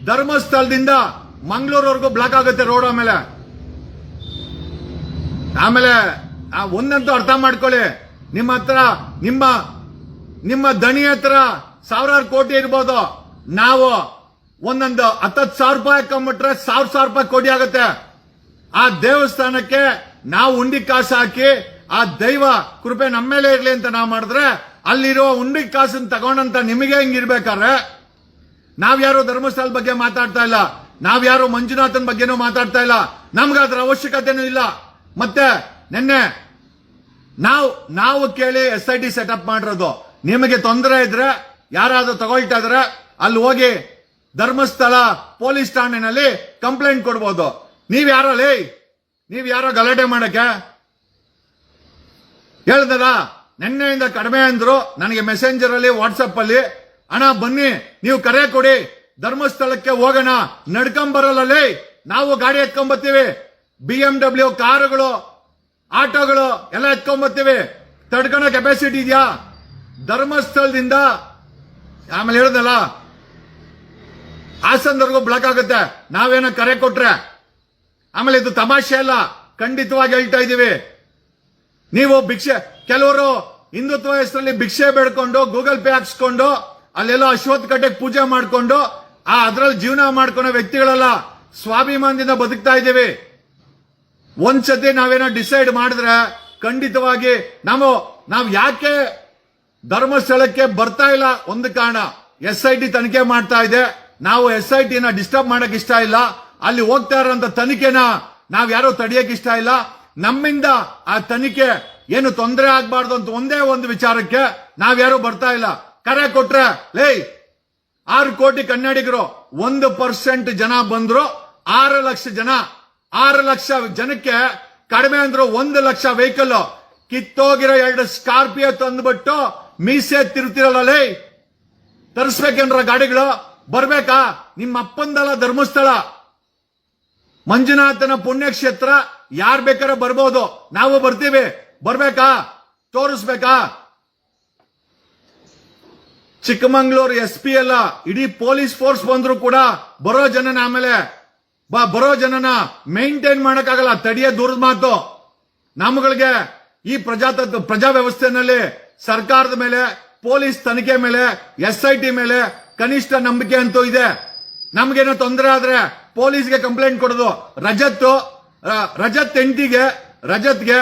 ಧರ್ಮಸ್ಥಳದಿಂದ ಮಂಗಳೂರವರೆಗೂ ಬ್ಲಾಕ್ ಆಗುತ್ತೆ ರೋಡ್ ಆಮೇಲೆ. ಆಮೇಲೆ ಒಂದಂತೂ ಅರ್ಥ ಮಾಡ್ಕೊಳ್ಳಿ. ನಿಮ್ಮ ಹತ್ರ, ನಿಮ್ಮ ನಿಮ್ಮ ದಣಿ ಹತ್ರ ಸಾವಿರಾರು ಕೋಟಿ ಇರ್ಬೋದು. ನಾವು ಒಂದೊಂದು ಹತ್ತತ್ತು ಸಾವಿರ ರೂಪಾಯಿ ಹಾಕೊಂಡ್ಬಿಟ್ರೆ ಸಾವಿರ ಸಾವಿರ ರೂಪಾಯಿ ಕೋಟಿ ಆಗುತ್ತೆ. ಆ ದೇವಸ್ಥಾನಕ್ಕೆ ನಾವು ಉಂಡಿ ಕಾಸು ಹಾಕಿ, ಆ ದೈವ ಕೃಪೆ ನಮ್ಮ ಮೇಲೆ ಇರಲಿ ಅಂತ ನಾವು ಮಾಡಿದ್ರೆ, ಅಲ್ಲಿರೋ ಉಂಡಿ ಕಾಸನ್ನು ತಗೊಂಡಂತ ನಿಮಗೆ ಹಿಂಗಿರ್ಬೇಕಾದ್ರೆ ನಾವ್ಯಾರು ಧರ್ಮಸ್ಥಳ ಬಗ್ಗೆ ಮಾತಾಡ್ತಾ ಇಲ್ಲ ನಾವ್ಯಾರು ಮಂಜುನಾಥನ್ ಬಗ್ಗೆನೂ ಮಾತಾಡ್ತಾ ಇಲ್ಲ ನಮ್ಗೆ ಅದ್ರ ಅವಶ್ಯಕತೆನೂ ಇಲ್ಲ. ಮತ್ತೆ ನಿನ್ನೆ ನಾವು ನಾವು ಕೇಳಿ ಎಸ್ ಐ ಟಿ ಸೆಟಪ್ ಮಾಡಿರೋದು. ನಿಮಗೆ ತೊಂದರೆ ಇದ್ರೆ, ಯಾರಾದ್ರೂ ತಗೊಳ್ತಾ ಇದ್ರೆ, ಅಲ್ಲಿ ಹೋಗಿ ಧರ್ಮಸ್ಥಳ ಪೊಲೀಸ್ ಠಾಣೆನಲ್ಲಿ ಕಂಪ್ಲೇಂಟ್ ಕೊಡ್ಬೋದು. ನೀವ್ ಯಾರೋ, ಲೇ, ನೀವು ಯಾರೋ ಗಲಾಟೆ ಮಾಡಕ್ಕೆ? ಹೇಳ್ದಲ್ಲ, ನಿನ್ನೆಯಿಂದ ಕಡಿಮೆ ಅಂದ್ರು, ನನಗೆ ಮೆಸೆಂಜರ್ ಅಲ್ಲಿ ಅಲ್ಲಿ, ಅಣ್ಣ, ಬನ್ನಿ, ನೀವು ಕರೆ ಕೊಡಿ, ಧರ್ಮಸ್ಥಳಕ್ಕೆ ಹೋಗೋಣ ನಡ್ಕೊಂಬರಲ್ಲ ಲೇ, ನಾವು ಗಾಡಿ ಎತ್ಕೊಂಬತ್ತೀವಿ ಬಿ ಎಂ ಡಬ್ಲ್ಯೂ ಕಾರುಗಳು, ಆಟೋಗಳು ಎಲ್ಲ ಎತ್ಕೊಂಬತ್ತೀವಿ ತಡ್ಕೊಳೋ ಕೆಪಾಸಿಟಿ ಇದೆಯಾ? ಧರ್ಮಸ್ಥಳದಿಂದ, ಆಮೇಲೆ ಹೇಳ್ದಲ್ಲ, ಹಾಸನದವರೆಗೂ ಬ್ಲಾಕ್ ಆಗುತ್ತೆ, ನಾವೇನೋ ಕರೆ ಕೊಟ್ರೆ ಆಮೇಲೆ ಇದು ತಮಾಷೆ ಅಲ್ಲ, ಖಂಡಿತವಾಗಿ ಹೇಳ್ತಾ ಇದ್ದೀವಿ. ನೀವು ಭಿಕ್ಷೆ, ಕೆಲವರು ಹಿಂದುತ್ವ ಹೆಸರಲ್ಲಿ ಭಿಕ್ಷೆ ಬೇಡ್ಕೊಂಡು, ಗೂಗಲ್ ಪೇ ಹಾಕ್ಸ್ಕೊಂಡು, ಅಲ್ಲೆಲ್ಲ ಅಶ್ವಥ್ ಕಟ್ಟೆಗೆ ಪೂಜೆ ಮಾಡಿಕೊಂಡು, ಆ ಅದ್ರಲ್ಲಿ ಜೀವನ ಮಾಡ್ಕೊಳೋ ವ್ಯಕ್ತಿಗಳಲ್ಲ, ಸ್ವಾಭಿಮಾನದಿಂದ ಬದುಕ್ತಾ ಇದ್ದೀವಿ. ಒಂದ್ಸತಿ ನಾವೇನೋ ಡಿಸೈಡ್ ಮಾಡಿದ್ರೆ, ಖಂಡಿತವಾಗಿ ನಾವು ನಾವು ಯಾಕೆ ಧರ್ಮಸ್ಥಳಕ್ಕೆ ಬರ್ತಾ ಇಲ್ಲ? ಒಂದು ಕಾರಣ, ಎಸ್ ಐ ಟಿ ತನಿಖೆ ಮಾಡ್ತಾ ಇದೆ. ನಾವು ಎಸ್ ಐ ಟಿನ ಡಿಸ್ಟರ್ಬ್ ಮಾಡಕ್ ಇಷ್ಟ ಇಲ್ಲ. ಅಲ್ಲಿ ಹೋಗ್ತಾ ಇರೋಂತ ತನಿಖೆನ ನಾವ್ ಯಾರೋ ತಡೆಯಕ್ ಇಷ್ಟ ಇಲ್ಲ. ನಮ್ಮಿಂದ ಆ ತನಿಖೆ ಏನು ತೊಂದರೆ ಆಗ್ಬಾರ್ದು ಅಂತ ಒಂದೇ ಒಂದು ವಿಚಾರಕ್ಕೆ ನಾವ್ಯಾರು ಬರ್ತಾ ಇಲ್ಲ. ಕರೆ ಕೊಟ್ರೆ, ಲೇ, ಆರು ಕೋಟಿ ಕನ್ನಡಿಗರು ಒಂದು ಪರ್ಸೆಂಟ್ ಜನ ಬಂದ್ರು, ಆರು ಲಕ್ಷ ಜನ, ಆರು ಲಕ್ಷ ಜನಕ್ಕೆ ಕಡಿಮೆ ಅಂದ್ರು ಒಂದು ಲಕ್ಷ ವೆಹಿಕಲ್ ಕಿತ್ತೋಗಿರೋ ಎರಡು ಸ್ಕಾರ್ಪಿಯೋ ತಂದ್ಬಿಟ್ಟು ಮೀಸೆ ತಿರುತಿರಲ್ಲ ಲೇ, ತರಿಸ್ಬೇಕೇನ್ರ ಗಾಡಿಗಳು? ಬರ್ಬೇಕಾ? ನಿಮ್ಮ ಅಪ್ಪಂದಲ್ಲ ಧರ್ಮಸ್ಥಳ. ಮಂಜುನಾಥನ ಪುಣ್ಯಕ್ಷೇತ್ರ ಯಾರ್ ಬೇಕಾರ ಬರ್ಬೋದು. ನಾವು ಬರ್ತೀವಿ. ಬರ್ಬೇಕಾ? ತೋರಿಸ್ಬೇಕಾ? ಚಿಕ್ಕಮಂಗ್ಳೂರು ಎಸ್ ಪಿ ಎಲ್ಲ, ಇಡೀ ಪೊಲೀಸ್ ಫೋರ್ಸ್ ಬಂದ್ರು ಕೂಡ ಬರೋ ಜನನ ಆಮೇಲೆ, ಬಾ, ಬರೋ ಜನನ ಮೇಂಟೈನ್ ಮಾಡಕ್ಕಾಗಲ್ಲ. ತಡಿಯ ದೂರದ ಮಾತು. ನಮ್ಗಳಿಗೆ ಈ ಪ್ರಜಾತತ್ವ ಪ್ರಜಾ ವ್ಯವಸ್ಥೆನಲ್ಲಿ ಸರ್ಕಾರದ ಮೇಲೆ, ಪೊಲೀಸ್ ತನಿಖೆ ಮೇಲೆ ಎಸ್ ಐ ಟಿ ಮೇಲೆ ಕನಿಷ್ಠ ನಂಬಿಕೆ ಅಂತೂ ಇದೆ. ನಮ್ಗೇನೋ ತೊಂದರೆ ಆದ್ರೆ ಪೊಲೀಸ್ಗೆ ಕಂಪ್ಲೇಂಟ್ ಕೊಡೋದು. ರಜತ್ ರಜತ್ ಎಂಟಿಗೆ ರಜತ್ಗೆ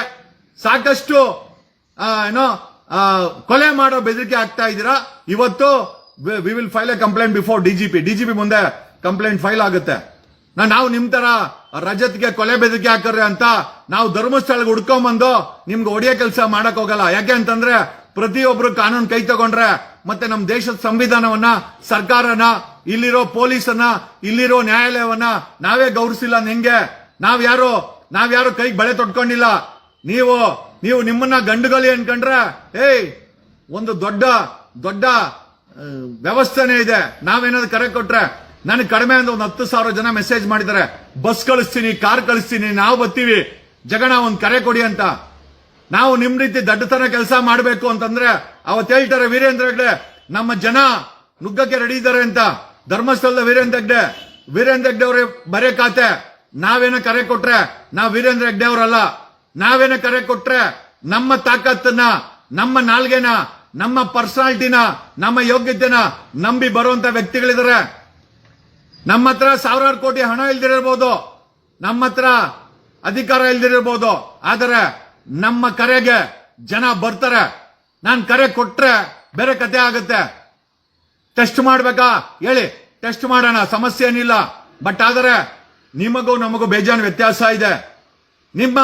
ಸಾಕಷ್ಟು ಏನೋ ಕೊಲೆ ಮಾಡೋ ಬೆದರಿಕೆ ಆಗ್ತಾ ಇದ್ದೀರಾ? ಇವತ್ತು we will file a complaint before DGP DGP ಮುಂದೆ ಕಂಪ್ಲೇಂಟ್ ಫೈಲ್ ಆಗುತ್ತೆ. ನಾವು ನಿಮ್ ತರ ರಜತ್ಗೆ ಕೊಲೆ ಬೆದರಿಕೆ ಹಾಕರ್ರೆ ಅಂತ ನಾವು ಧರ್ಮಸ್ಥಳಕ್ಕೆ ಹುಡ್ಕೊಂಬಂದು ನಿಮ್ಗೆ ಒಡೆಯ ಕೆಲಸ ಮಾಡಕ್ ಹೋಗಲ್ಲ. ಯಾಕೆ ಅಂತಂದ್ರೆ ಪ್ರತಿಯೊಬ್ರು ಕಾನೂನು ಕೈ ತಗೊಂಡ್ರೆ ಮತ್ತೆ ನಮ್ಮ ದೇಶದ ಸಂವಿಧಾನವನ್ನ, ಸರ್ಕಾರನ, ಇಲ್ಲಿರೋ ಪೊಲೀಸನ್ನ, ಇಲ್ಲಿರೋ ನ್ಯಾಯಾಲಯವನ್ನ ನಾವೇ ಗೌರವಿಸಿಲ್ಲ ಹೆಂಗೆ? ನಾವ್ಯಾರು ನಾವ್ಯಾರು ಕೈಗೆ ಬಳೆ ತೊಟ್ಕೊಂಡಿಲ್ಲ. ನೀವು ನೀವು ನಿಮ್ಮನ್ನ ಗಂಡುಗಲಿ ಅನ್ಕಂಡ್ರೆ, ಏಯ್, ಒಂದು ದೊಡ್ಡ ದೊಡ್ಡ ವ್ಯವಸ್ಥೆನೇ ಇದೆ. ನಾವೇನಾದ್ರು ಕರೆ ಕೊಟ್ರೆ, ನನಗೆ ಕಡಿಮೆ ಅಂದ್ರೆ ಒಂದು ಹತ್ತು ಸಾವಿರ ಜನ ಮೆಸೇಜ್ ಮಾಡಿದ್ದಾರೆ. ಬಸ್ ಕಳಿಸ್ತೀನಿ, ಕಾರ್ ಕಳಿಸ್ತೀನಿ, ನಾವು ಬರ್ತೀವಿ ಜಗಣ, ಒಂದು ಕರೆ ಕೊಡಿ ಅಂತ. ನಾವು ನಿಮ್ ರೀತಿ ದಡ್ಡತನ ಕೆಲಸ ಮಾಡಬೇಕು ಅಂತಂದ್ರೆ ಅವತ್ತು ಹೇಳ್ತಾರೆ ವೀರೇಂದ್ರ ಹೆಗ್ಡೆ, ನಮ್ಮ ಜನ ನುಗ್ಗಕ್ಕೆ ರೆಡಿ ಇದ್ದಾರೆ ಅಂತ. ಧರ್ಮಸ್ಥಳದ ವೀರೇಂದ್ರ ಹೆಗ್ಡೆ ವೀರೇಂದ್ರ ಹೆಗ್ಡೆ ಅವ್ರೆ ಬರೇ ಖಾತೆ. ನಾವೇನ ಕರೆ ಕೊಟ್ರೆ ನಾವ್ ವೀರೇಂದ್ರ ಹೆಗ್ಡೆ ಅವರಲ್ಲ. ನಾವೇನ ಕರೆ ಕೊಟ್ರೆ ನಮ್ಮ ತಾಕತ್ತನ್ನ, ನಮ್ಮ ನಾಲ್ಗೆನ, ನಮ್ಮ ಪರ್ಸನಾಲಿಟಿನ ನಮ್ಮ ಯೋಗ್ಯತೆನ ನಂಬಿ ಬರುವಂತ ವ್ಯಕ್ತಿಗಳಿದ್ದಾರೆ ನಮ್ಮ ಹತ್ರ ಸಾವಿರಾರು ಕೋಟಿ ಹಣ ಇಲ್ದಿರಬಹುದು. ನಮ್ಮ ಹತ್ರ ಅಧಿಕಾರ ಇಲ್ದಿರಬಹುದು. ಆದರೆ ನಮ್ಮ ಕರೆಗೆ ಜನ ಬರ್ತಾರೆ. ನಾನು ಕರೆ ಕೊಟ್ರೆ ಬೇರೆ ಕತೆ ಆಗುತ್ತೆ. ಟೆಸ್ಟ್ ಮಾಡ್ಬೇಕಾ? ಹೇಳಿ. ಟೆಸ್ಟ್ ಮಾಡೋಣ. ಸಮಸ್ಯೆ ಏನಿಲ್ಲ. ಬಟ್ ಆದರೆ, ನಿಮಗೂ ನಮಗೂ ಬೇಜಾನ್ ವ್ಯತ್ಯಾಸ ಇದೆ. ನಿಮ್ಮ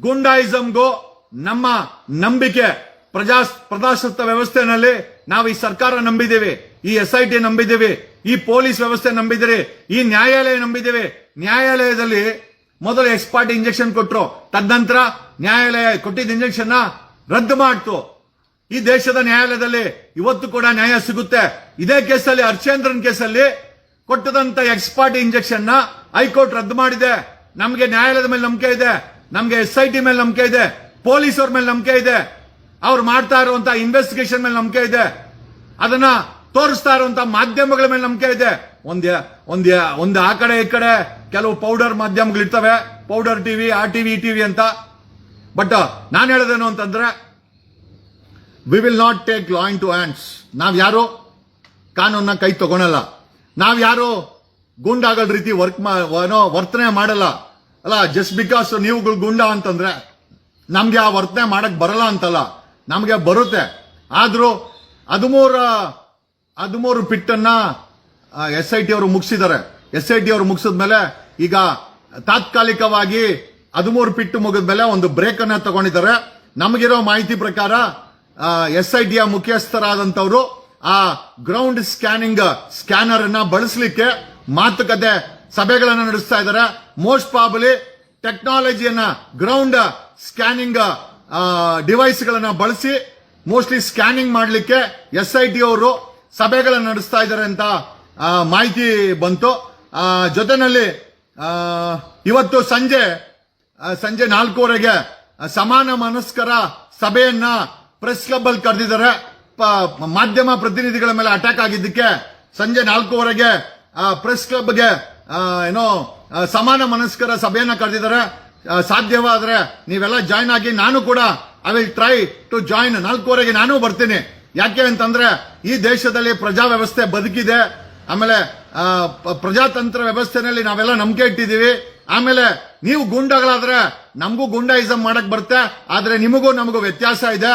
ಗುಂಡಾಯಿಸಮ್ಗೂ ನಮ್ಮ ನಂಬಿಕೆ. ಪ್ರಜಾ, ಪ್ರಜಾಸತ್ತ ವ್ಯವಸ್ಥೆನಲ್ಲಿ ನಾವು ಈ ಸರ್ಕಾರ ನಂಬಿದ್ದೀವಿ. ಈ ಎಸ್ ಐ ಟಿ ನಂಬಿದ್ದೀವಿ. ಈ ಪೊಲೀಸ್ ವ್ಯವಸ್ಥೆ ನಂಬಿದಿರಿ ಈ ನ್ಯಾಯಾಲಯ ನಂಬಿದ್ದೀವಿ. ನ್ಯಾಯಾಲಯದಲ್ಲಿ ಮೊದಲು ಎಕ್ಸ್ಪರ್ಟ್ ಇಂಜೆಕ್ಷನ್ ಕೊಟ್ಟರು ತದನಂತರ ನ್ಯಾಯಾಲಯ ಕೊಟ್ಟಿದ್ದ ಇಂಜೆಕ್ಷನ್ ರದ್ದು ಮಾಡ್ತು. ಈ ದೇಶದ ನ್ಯಾಯಾಲಯದಲ್ಲಿ ಇವತ್ತು ಕೂಡ ನ್ಯಾಯ ಸಿಗುತ್ತೆ. ಇದೇ ಕೇಸಲ್ಲಿ ಹರ್ಷೇಂದ್ರನ್ ಕೇಸಲ್ಲಿ ಕೊಟ್ಟದಂತ ಎಕ್ಸ್ಪರ್ಟ್ ಇಂಜೆಕ್ಷನ್ನ ಹೈಕೋರ್ಟ್ ರದ್ದು ಮಾಡಿದೆ. ನಮಗೆ ನ್ಯಾಯಾಲಯದ ಮೇಲೆ ನಂಬಿಕೆ ಇದೆ. ನಮಗೆ ಎಸ್ ಐ ಟಿ ಮೇಲೆ ನಂಬಿಕೆ ಇದೆ. ಪೊಲೀಸರ ಮೇಲೆ ನಂಬಿಕೆ ಇದೆ. ಅವ್ರು ಮಾಡ್ತಾ ಇರುವಂತಹ ಇನ್ವೆಸ್ಟಿಗೇಷನ್ ಮೇಲೆ ನಂಬಿಕೆ ಇದೆ. ಅದನ್ನ ತೋರಿಸ್ತಾ ಇರುವಂತಹ ಮಾಧ್ಯಮಗಳ ಮೇಲೆ ನಂಬಿಕೆ ಇದೆ. ಒಂದ್ ಒಂದ್ ಒಂದು ಆ ಕಡೆ ಈ ಕಡೆ ಕೆಲವು ಪೌಡರ್ ಮಾಧ್ಯಮಗಳು ಇರ್ತವೆ ಪೌಡರ್ ಟಿವಿ, ಆ ಟಿವಿ, ಈ ಟಿವಿ ಅಂತ. ಬಟ್ ನಾನು ಹೇಳೋದೇನು ಅಂತಂದ್ರೆ we will not take laying to hands ನಾವು ಯಾರು? ಕಾನೂನ ಕೈ ತಗೊಳಲ್ಲ. ನಾವು ಯಾರು? ಗುಂಡಾಗಳ ರೀತಿ ವರ್ಕ್ ವರ್ತನೆ ಮಾಡಲ್ಲ. ಅಲ್ಲ ಜಸ್ಟ್ ಬಿಕಾಸ್ ನೀವುಗಳು ಗುಂಡ ಅಂತಂದ್ರೆ, ನಮ್ಗೆ ಆ ವರ್ತನೆ ಮಾಡಕ್ ಬರಲ್ಲ ಅಂತಲ್ಲ. ನಮ್ಗೆ ಬರುತ್ತೆ. ಆದ್ರೂ, ಹದಿಮೂರ, ಹದಿಮೂರು ಪಿಟ್ಟನ್ನ ಎಸ್ ಐ ಟಿ ಅವರು ಮುಗಿಸಿದ್ದಾರೆ. ಎಸ್ ಐ ಟಿ ಅವರು ಮುಗಿಸಿದ್ಮೇಲೆ ಈಗ ತಾತ್ಕಾಲಿಕವಾಗಿ ಹದಿಮೂರು ಪಿಟ್ಟು ಮುಗಿದ ಮೇಲೆ ಒಂದು ಬ್ರೇಕ್ ಅನ್ನ ತಗೊಂಡಿದ್ದಾರೆ. ನಮಗಿರೋ ಮಾಹಿತಿ ಪ್ರಕಾರ ಎಸ್ ಐ ಟಿಯ ಮುಖ್ಯಸ್ಥರಾದಂತವರು ಆ ಗ್ರೌಂಡ್ ಸ್ಕ್ಯಾನಿಂಗ್ ಸ್ಕ್ಯಾನರ್ ಅನ್ನ ಬಳಸಲಿಕ್ಕೆ ಮಾತುಕತೆ ಸಭೆಗಳನ್ನು ನಡೆಸ್ತಾ ಇದ್ದಾರೆ. ಮೋಸ್ಟ್ ಪ್ರಾಬಲಿ ಟೆಕ್ನಾಲಜಿಯನ್ನ ಗ್ರೌಂಡ್ ಸ್ಕ್ಯಾನಿಂಗ್ ಡಿವೈಸ್ ಗಳನ್ನ ಬಳಸಿ ಮೋಸ್ಟ್ಲಿ ಸ್ಕ್ಯಾನಿಂಗ್ ಮಾಡಲಿಕ್ಕೆ ಎಸ್ ಐ ಟಿ ಅವರು ಸಭೆಗಳನ್ನು ನಡೆಸ್ತಾ ಇದ್ದಾರೆ ಅಂತ ಮಾಹಿತಿ ಬಂತು. ಜೊತೆನಲ್ಲಿ ಇವತ್ತು ಸಂಜೆ ಸಂಜೆ ನಾಲ್ಕೂವರೆಗೆ ಸಮಾನ ಮನಸ್ಕರ ಸಭೆಯನ್ನ ಪ್ರೆಸ್ ಕ್ಲಬ್ ಅಲ್ಲಿ ಕರೆದಿದ್ದಾರೆ ಮಾಧ್ಯಮ ಪ್ರತಿನಿಧಿಗಳ ಮೇಲೆ ಅಟ್ಯಾಕ್ ಆಗಿದ್ದಕ್ಕೆ ಸಂಜೆ ನಾಲ್ಕೂವರೆಗೆ ಪ್ರೆಸ್ ಕ್ಲಬ್ಗೆ ಏನೋ ಸಮಾನ ಮನಸ್ಕರ ಸಭೆಯನ್ನ ಕರೆದಿದ್ದಾರೆ. ಸಾಧ್ಯವಾದ್ರೆ ನೀವೆಲ್ಲ ಜಾಯ್ನ್ ಆಗಿ ನಾನು ಕೂಡ I will try to join ನಾಲ್ಕೂವರೆಗೆ ನಾನು ಬರ್ತೀನಿ. ಯಾಕೆ ಅಂತಂದ್ರೆ ಈ ದೇಶದಲ್ಲಿ ಪ್ರಜಾ ವ್ಯವಸ್ಥೆ ಬದುಕಿದೆ. ಆಮೇಲೆ ಪ್ರಜಾತಂತ್ರ ವ್ಯವಸ್ಥೆನಲ್ಲಿ ನಾವೆಲ್ಲ ನಂಬಿಕೆ ಇಟ್ಟಿದ್ದೀವಿ. ಆಮೇಲೆ, ನೀವು ಗುಂಡಗಳಾದ್ರೆ ನಮಗೂ ಗುಂಡಾಯಿಸಂ ಮಾಡಕ್ ಬರುತ್ತೆ, ಆದ್ರೆ ನಿಮಗೂ ನಮಗೂ ವ್ಯತ್ಯಾಸ ಇದೆ.